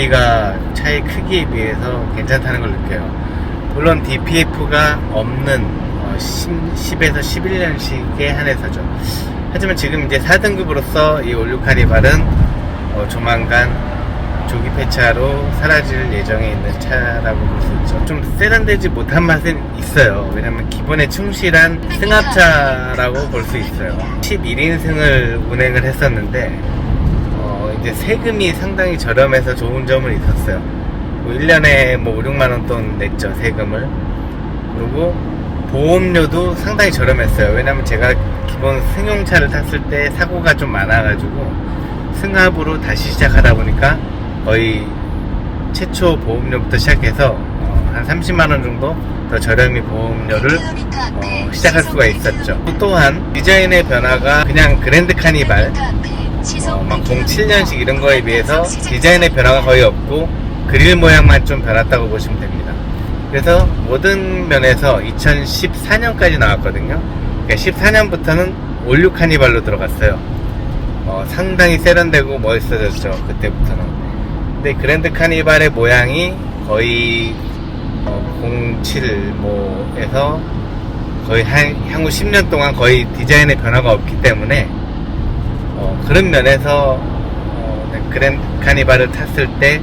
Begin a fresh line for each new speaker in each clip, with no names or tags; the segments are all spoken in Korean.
연비가 차의 크기에 비해서 괜찮다는 걸 느껴요. 물론 DPF가 없는 어, 10, 에서 11년식에 한해서죠. 하지만 지금 이제 4등급으로서 이 올류 카니발은 어, 조만간 조기 폐차로 사라질 예정에 있는 차라고 볼 수 있죠. 좀 세련되지 못한 맛은 있어요. 왜냐면 기본에 충실한 승합차라고 볼 수 있어요. 11인승을 운행을 했었는데 어, 이제 세금이 상당히 저렴해서 좋은 점은 있었어요. 뭐 1년에 뭐 5, 6만원 돈 냈죠, 세금을. 그리고 보험료도 상당히 저렴했어요. 왜냐면 제가 기본 승용차를 탔을 때 사고가 좀 많아가지고 승합으로 다시 시작하다 보니까 거의 최초 보험료부터 시작해서 어, 한 30만원 정도 더 저렴히 보험료를 어, 시작할 수가 있었죠. 또한 디자인의 변화가 그냥 그랜드 카니발 어, 막 07년식 이런 거에 비해서 디자인의 변화가 거의 없고 그릴 모양만 좀 변했다고 보시면 됩니다. 그래서 모든 면에서 2014년까지 나왔거든요. 그러니까 14년부터는 올류 카니발로 들어갔어요. 어, 상당히 세련되고 멋있어졌죠. 그때부터는. 근데 그랜드 카니발의 모양이 거의 어, 07모에서 거의 한, 향후 10년 동안 거의 디자인의 변화가 없기 때문에 어, 그런 면에서 어, 네, 그랜드 카니발을 탔을 때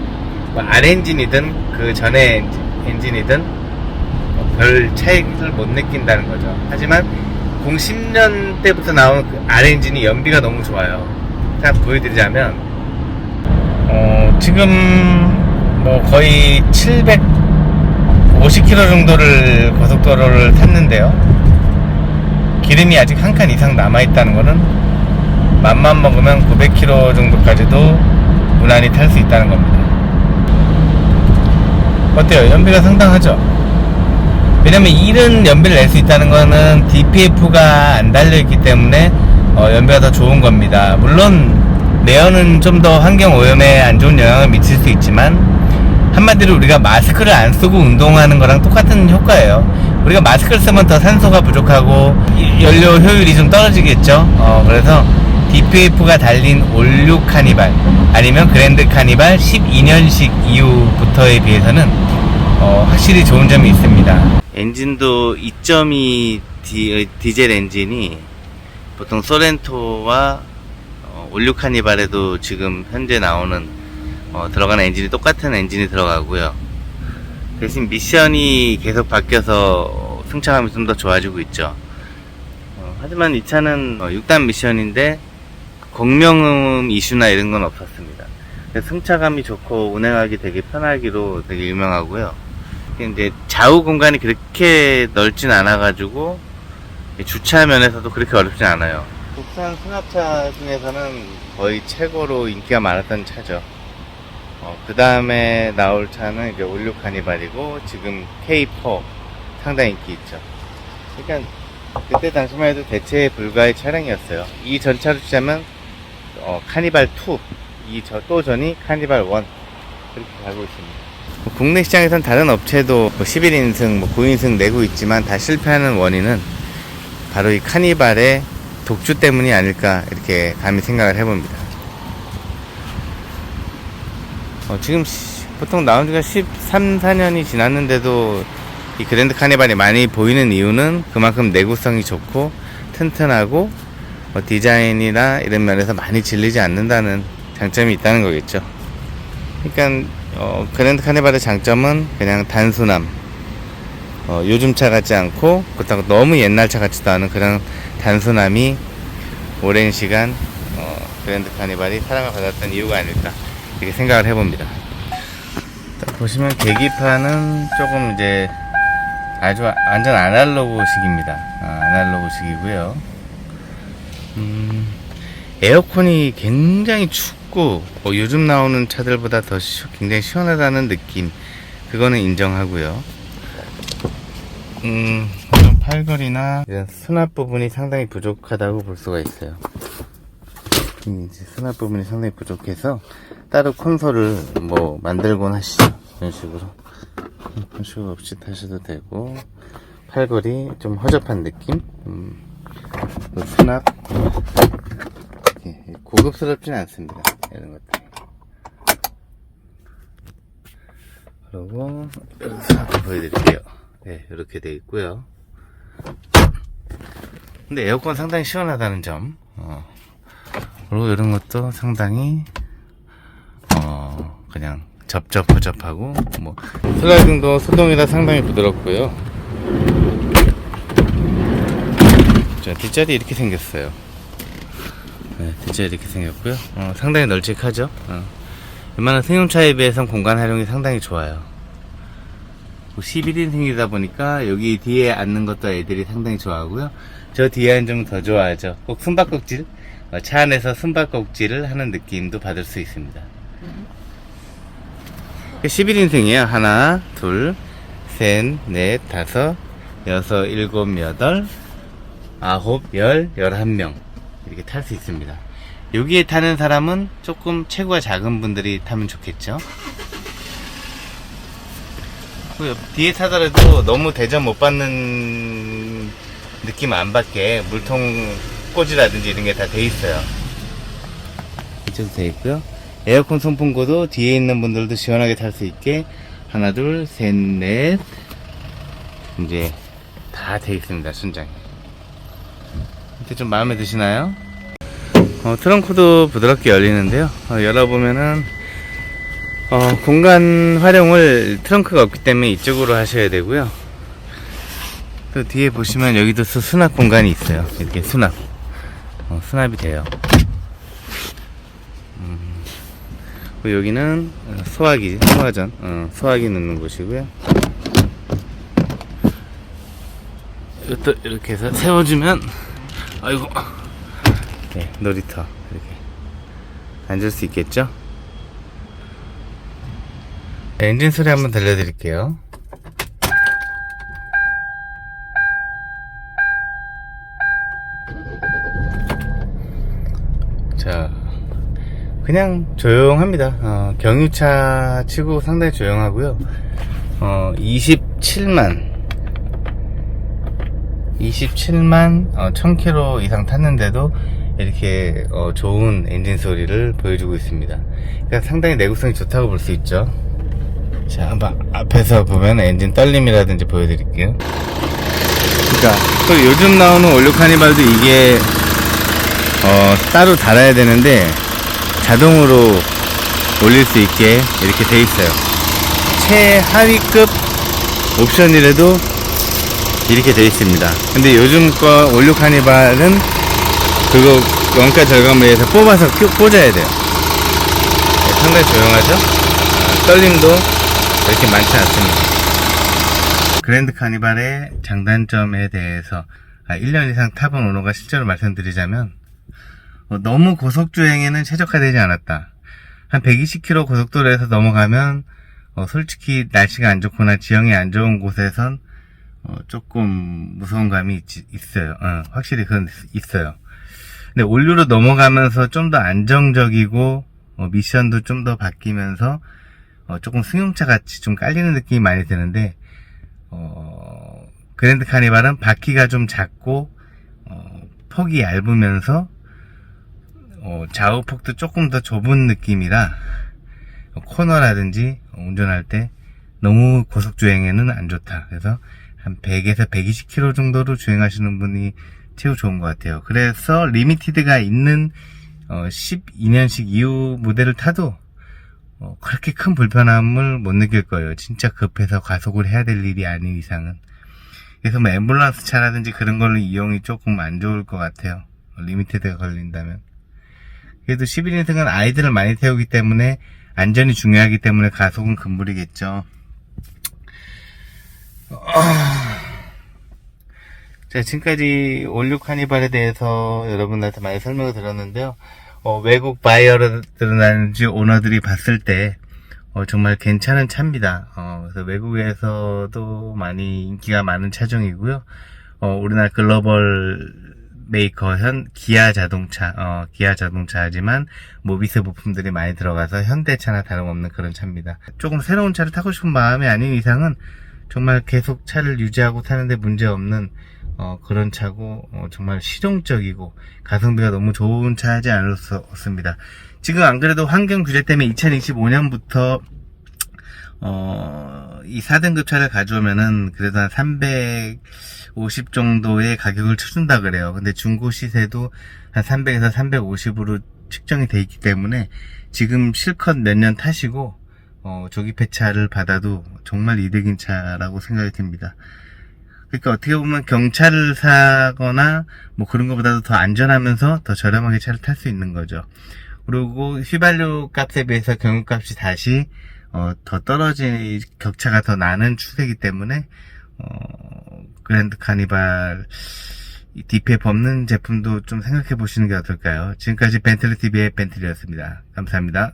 뭐 R엔진이든 그 전에 엔진, 엔진이든 어, 별 차이를 못 느낀다는 거죠. 하지만 010년 때부터 나온 그 R엔진이 연비가 너무 좋아요. 자 보여드리자면 어, 지금 뭐 거의 750km 정도를 고속도로를 탔는데요. 기름이 아직 한 칸 이상 남아있다는 거는 맘만 먹으면 900km 정도까지도 무난히 탈 수 있다는 겁니다. 어때요? 연비가 상당하죠? 왜냐면 이른 연비를 낼 수 있다는 거는 DPF가 안 달려있기 때문에 어, 연비가 더 좋은 겁니다. 물론 내연은 좀 더 환경 오염에 안 좋은 영향을 미칠 수 있지만 한마디로 우리가 마스크를 안 쓰고 운동하는 거랑 똑같은 효과예요. 우리가 마스크를 쓰면 더 산소가 부족하고 이- 연료 효율이 좀 떨어지겠죠. 어, 그래서 DPF가 달린 올류 카니발 아니면 그랜드 카니발 12년식 이후부터에 비해서는 어, 확실히 좋은 점이 있습니다. 엔진도 2.2 디, 디젤 엔진이 보통 소렌토와 어, 올류 카니발에도 지금 현재 나오는 어, 들어가는 엔진이 똑같은 엔진이 들어가고요. 대신 미션이 계속 바뀌어서 승차감이 좀 더 좋아지고 있죠. 어, 하지만 이 차는 어, 6단 미션인데 공명음 이슈나 이런 건 없었습니다. 승차감이 좋고 운행하기 되게 편하기로 되게 유명하고요. 이제 좌우 공간이 그렇게 넓진 않아가지고 주차 면에서도 그렇게 어렵진 않아요. 국산 승합차 중에서는 거의 최고로 인기가 많았던 차죠. 그 다음에 나올 차는 이제 올류 카니발이고 지금 K4 상당히 인기 있죠. 그러니까 그때 당시만 해도 대체 불가의 차량이었어요. 이 전차로 치자면 어, 카니발 2, 이저또 전이 카니발 1 그렇게 가고 있습니다. 뭐 국내 시장에선 다른 업체도 뭐 11인승, 뭐 9인승 내고 있지만 다 실패하는 원인은 바로 이 카니발의 독주 때문이 아닐까 이렇게 감히 생각을 해봅니다. 어, 지금 시- 보통 나온 지가 13, 4년이 지났는데도 이 그랜드 카니발이 많이 보이는 이유는 그만큼 내구성이 좋고 튼튼하고 뭐 디자인이나 이런 면에서 많이 질리지 않는다는 장점이 있다는 거겠죠. 그러니까 어, 그랜드 카니발의 장점은 그냥 단순함. 어, 요즘 차 같지 않고 그렇다고 너무 옛날 차 같지도 않은 그런 단순함이 오랜 시간 어, 그랜드 카니발이 사랑을 받았던 이유가 아닐까 이렇게 생각을 해봅니다. 자, 보시면 계기판은 조금 이제 아주 아- 완전 아날로그식입니다. 아, 아날로그식이고요. 음, 에어컨이 굉장히 춥고 뭐 요즘 나오는 차들보다 더 시- 굉장히 시원하다는 느낌 그거는 인정하고요. 음, 팔걸이나 수납 부분이 상당히 부족하다고 볼 수가 있어요. 음, 이제 수납 부분이 상당히 부족해서 따로 콘솔을 뭐 만들곤 하시죠. 이런 식으로. 콘솔 없이 타셔도 되고 팔걸이 좀 허접한 느낌. 음, 또 수납 이렇게 예, 고급스럽진 않습니다. 이런 것들. 그리고 여기서 보여드릴게요. 네, 이렇게 돼 있고요. 근데 에어컨 상당히 시원하다는 점. 어. 그리고 이런 것도 상당히 어 그냥 접접허접하고 뭐 슬라이딩도 소동이라 상당히 부드럽고요. 자 뒷자리 이렇게 생겼어요. 네, 뒷자리 이렇게 생겼고요. 어, 상당히 널찍하죠. 어. 웬만한 승용차에 비해서는 공간 활용이 상당히 좋아요. 11인승이다 보니까 여기 뒤에 앉는 것도 애들이 상당히 좋아하고요. 저 뒤에 앉으면 더 좋아하죠. 꼭 숨바꼭질, 어, 차 안에서 숨바꼭질을 하는 느낌도 받을 수 있습니다. 11인승이에요. 하나, 둘, 셋, 넷, 다섯, 여섯, 일곱, 여덟, 아홉, 열, 열한 명 이렇게 탈 수 있습니다. 여기에 타는 사람은 조금 체구가 작은 분들이 타면 좋겠죠. 그 옆- 뒤에 타더라도 너무 대접 못 받는 느낌 안 받게 물통 꽂이라든지 이런 게 다 돼 있어요. 이쪽도 돼 있고요. 에어컨 송풍구도 뒤에 있는 분들도 시원하게 탈 수 있게 하나, 둘, 셋, 넷 이제 다 돼 있습니다. 순장이. 이렇게 좀 마음에 드시나요? 어, 트렁크도 부드럽게 열리는데요. 어, 열어보면은 어, 공간 활용을 트렁크가 없기 때문에 이쪽으로 하셔야 되고요. 또 뒤에 보시면 여기도 수- 수납 공간이 있어요. 이렇게 수납. 어, 수납이 돼요. 음, 여기는 어, 소화기, 소화전, 어, 소화기 넣는 곳이고요. 이것도 이렇게 해서 세워주면, 아이고, 네, 놀이터 이렇게 앉을 수 있겠죠? 엔진 소리 한번 들려드릴게요. 자, 그냥 조용합니다. 어, 경유차 치고 상당히 조용하고요. 어, 27만 27만 어, 1000km 이상 탔는데도 이렇게 어, 좋은 엔진 소리를 보여주고 있습니다. 그러니까 상당히 내구성이 좋다고 볼 수 있죠. 자, 한번 앞에서 보면 엔진 떨림이라든지 보여드릴게요. 그러니까 또 요즘 나오는 올류 카니발도 이게 어, 따로 달아야 되는데 자동으로 올릴 수 있게 이렇게 돼 있어요. 최하위급 옵션이라도 이렇게 돼 있습니다. 근데 요즘 거 올류 카니발은 그거 원가 절감을 위해서 뽑아서 껴- 꽂아야 돼요. 네, 상당히 조용하죠? 아, 떨림도 이렇게 많지 않습니다. 그랜드 카니발의 장단점에 대해서 아, 1년 이상 타본 오너가 실제로 말씀드리자면 어, 너무 고속주행에는 최적화되지 않았다. 한 120km 고속도로에서 넘어가면 어, 솔직히 날씨가 안 좋거나 지형이 안 좋은 곳에선 어, 조금 무서운 감이 있, 어요 확실히 그건 있어요. 근데 올류로 넘어가면서 좀 더 안정적이고 어, 미션도 좀 더 바뀌면서 어, 조금 승용차 같이 좀 깔리는 느낌이 많이 드는데 어, 그랜드 카니발은 바퀴가 좀 작고 어, 폭이 얇으면서 어, 좌우 폭도 조금 더 좁은 느낌이라 어, 코너라든지 운전할 때 너무 고속 주행에는 안 좋다. 그래서 한 100에서 120km 정도로 주행하시는 분이 최고 좋은 것 같아요. 그래서 리미티드가 있는 어, 12년식 이후 모델을 타도 어, 그렇게 큰 불편함을 못 느낄 거예요. 진짜 급해서 가속을 해야 될 일이 아닌 이상은. 그래서 뭐 앰뷸런스 차라든지 그런 걸로 이용이 조금 안 좋을 것 같아요. 어, 리미티드가 걸린다면. 그래도 11인승은 아이들을 많이 태우기 때문에 안전이 중요하기 때문에 가속은 금물이겠죠. 자, 지금까지 올류 카니발에 대해서 여러분들한테 많이 설명을 드렸는데요. 어, 외국 바이어들이라든지 오너들이 봤을 때 어, 정말 괜찮은 차입니다. 어, 그래서 외국에서도 많이 인기가 많은 차종이고요. 어, 우리나라 글로벌 메이커 현 기아 자동차 어, 기아 자동차지만 모비스 부품들이 많이 들어가서 현대차나 다름없는 그런 차입니다. 조금 새로운 차를 타고 싶은 마음이 아닌 이상은 정말 계속 차를 유지하고 타는데 문제 없는 어, 그런 차고 어, 정말 실용적이고 가성비가 너무 좋은 차지 않을 수 없습니다. 지금 안 그래도 환경 규제 때문에 2025년부터 어, 이 4등급 차를 가져오면은 그래도 한 350 정도의 가격을 쳐준다 그래요. 근데 중고 시세도 한 300에서 350으로 측정이 돼 있기 때문에 지금 실컷 몇 년 타시고 어, 조기 폐차를 받아도 정말 이득인 차라고 생각이 듭니다. 그러니까 어떻게 보면 경차를 사거나 뭐 그런 것보다도 더 안전하면서 더 저렴하게 차를 탈 수 있는 거죠. 그리고 휘발유 값에 비해서 경유값이 다시 어, 더 떨어진 격차가 더 나는 추세이기 때문에 어, 그랜드 카니발 이 DPF 없는 제품도 좀 생각해 보시는 게 어떨까요? 지금까지 벤틀리 TV의 벤틀리였습니다. 감사합니다.